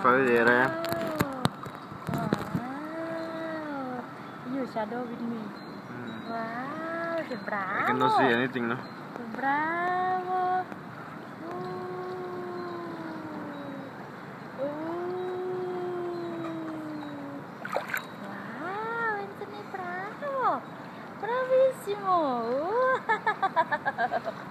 fazer é. You shadow with me. Hum. Uau! Wow, bravo. I cannot see anything, no? Bravo. Uh. Uau! Anthony, bravo. Bravissimo. Uh.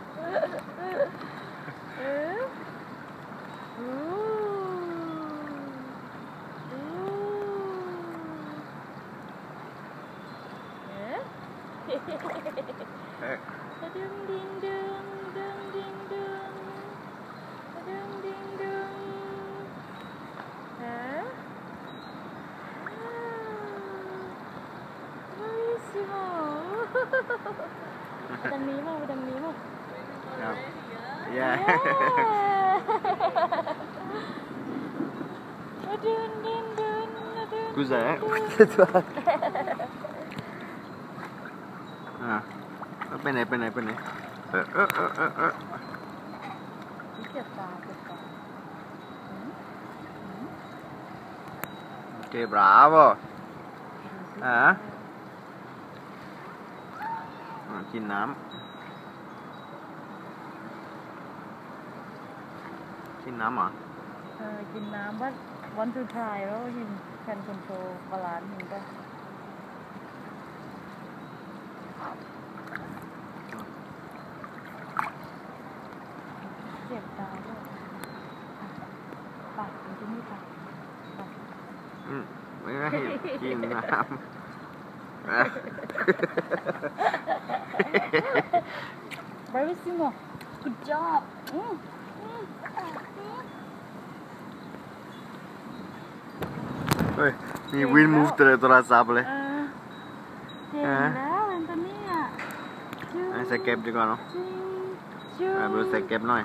Ya. eh. Dung ding ding Mimo, bukan Mimo. Ya. Ya. Dun ding dun, dun. Güzel. อ่าไปไหนไปไหนไปไหนเออเออเออเออเจ็บตาเจ็บตาโอเคบราวอะกินน้ำกินน้ำเหรอเออกินน้ำว่าวันสุดท้ายแล้วหินแคนคอนโทรบาลานซ์หินก็ บตาด้วยไปมันจะไม่ไปไปอืมไม่ได้กินน้ำเอ๊ะ bravissimo good job อืมอืมอืมเฮ้ยมีวินมูฟเตอร์โทรศัพท์เลยเออเก่งแล้วแอนโทนีอะไอ้ใส่เก็บดีกว่าเนาะ จึงจึงไอ้บรูใส่เก็บหน่อย